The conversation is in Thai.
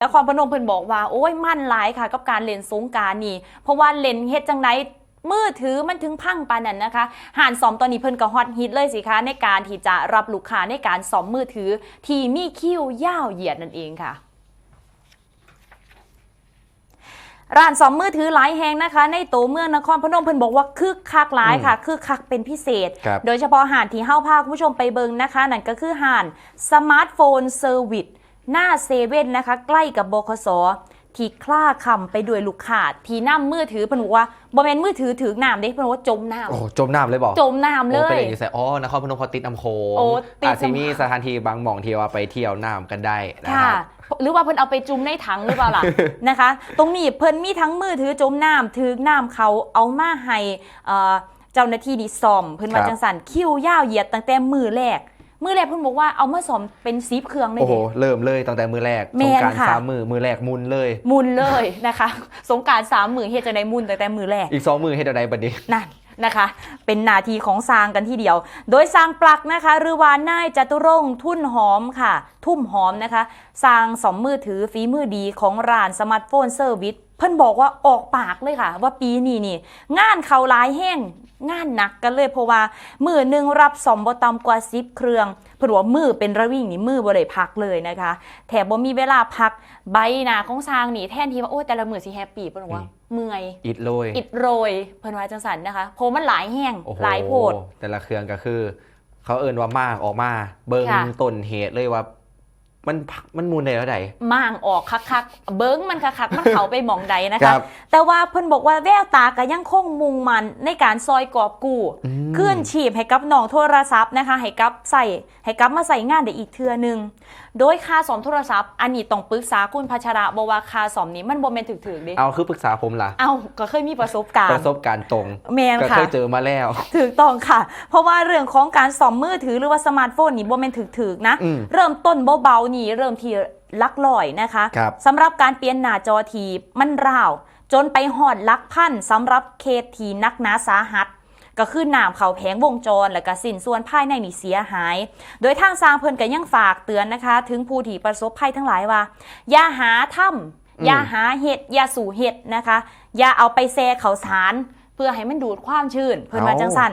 แล้วความพนมเพิ่นบอกว่าโอ้ยมั่นหลายค่ะ กับการเล่นสงกรารนี่ เพราะว่าเล่นเฮ็ดจังไดมือถือมันถึงพังปานนั้นนะคะหานสอมตอนนี้เพิ่นก็ฮอตฮิตเลยสิคะในการที่จะรับลูกค้าในการสอมมือถือ ที่มีคิวยาวเหยียดนั่นเองค่ะร้านสอมมือถือหลายแห่งนะคะ ในตัวเมืองนครพนมเพิ่นบอกว่าคึกคักหลายค่ะคึกคักเป็นพิเศษครับโดยเฉพาะห่านที่เฮ้าพาคุณผู้ชมไปเบิงนะคะ นั่นก็คือห่านสมาร์ทโฟนเซอร์วิส หน้าเซเว่นนะคะ ใกล้กับบคสที่คล้าคำไปด้วยลูกค้าที่นำมือถือเพิ่นบอกว่าบ่แม่นมือถือถือน้ำเด้เพิ่นบอกว่าจมน้ำโอ้จมน้ำเลยบอกจมน้ำเลโอ้ยเป็นอย่างนี้ใส่อ๋อนครพนมเขาติดน้ำโขงโอ้ติดอาจจะน้ำมีสถานที่บางหม่องที่ว่าไปเที่ยวน้ำกันได้นะคค่ะรับหรือว่าเพิ่นเอาไปจุ่มในถังหรือเปล่าล่ะนะคะ ตรงนี้เพิ่นมีทั้งมือถือจมน้ำถือน้ำเขาเอามาให้เอ่อเจ้าหน้าที่ดีซ่อม เพิ่นว่าครับจังสันคิวยาวเหยียดตั้งแต่มือแรก มือแรกเพิ่นบอกว่าเอามาซ่อมเป็นซีฟเครื่องเลยโอ้โห เด้ เริ่มเลยตั้งแต่มือแรกแม่สงนกรารค่ะ สามมือมือแรกมุนเลย มุนเลยนะคะ สงกรารสามมือเฮ็ดจะได้มุนตั้งแต่มือแรกอีกสองมือให้ใดบัดนี้ นั่น นะคะ เป็นนาทีของซางกันที่เดียว โดยซางปลักนะคะหรือว่านายจตุรงทุ่นหอมค่ะ ทุ่มหอมนะคะซางสองมือถือฝีมือดีของร้านสมาร์ทโฟนเซอร์วิสเพิ่นบอกว่าออกปากเลยค่ะ ว่าปีนี้นี่ งานเขาหลายแห้งงานหนักกันเลยเพราะว่ามือหนึ่งรับสอมบตำกว่าซิปเครื่องเพิ่อว่ามือเป็นระวิ่งนี่มือบ่ได้พักเลยนะคะ แถมบ่มีเวลาพักใบหนาของซางนี่แทนที่ว่าโอ้แต่ละมือสิแฮปปี้เพิ่นบอกว่า เมื่อยอิดโรยอิดโรยเพิ่นว่าจังสันนะคะเพราะมันหลายแห้งโอ้โหหลายโพดแต่ละเครื่องก็คือ เขาเอินว่ามากออกมา เบิ้งค่ะต้นเหตุเลยว่า มันพักมันมูลในแล้วใดม่างออกคักๆเบิ้งมันคักๆมันเขาไปหมองใดนะคคะรับแต่ว่าเพิ่นบอกว่าแววตาก็ยังคงมุ่งมันในการซอยกอบกู้อืมขึ้นชีพให้กับน้องโทรศัพท์นะคะให้กับใส่ให้กับมาใส่งานได้อีกเทื่อหนึง โดยค่าสอมโทรศัพท์อันนี้ต้องปรึกษาคุณพัชระบอกว่าค่าสอมนี้มันบ่แม่นถึกๆเด้เอาคือปรึกษาผมล่ะเอ้าก็เคยมีประสบการปณ์ระสบการณ์ตรงแมนก็ค่ะเคยเจอมาแล้วถูกต้องค่ะ เพราะว่าเรื่องของการสอมมือถือหรือว่าสมาร์ทโฟนนี่บ่แม่นถึกๆนะอืมเริ่มต้นเบาๆนี่เริ่มที่หลักลอยนะคะครับสำหรับการเปลี่ยนหน้าจอทีมันราว จนไปหอดหลักพันสำหรับเคสทีนักหนาสาหัส ก็คือน้ำเขาแผงวงจรและก็สินส่วนภายในนี่เสียหาย โดยทางสร้างเพิ่นก็ยังฝากเตือนนะคะ ถึงผู้ที่ประสบภัยทั้งหลายว่า อย่าหาถ้ำอย่าหาเห็ดอย่าสู่เห็ดนะคะ อย่าเอาไปแซ่เขาสาร เพื่อให้มันดูดความชื้นเพิ่นว่าจังสัน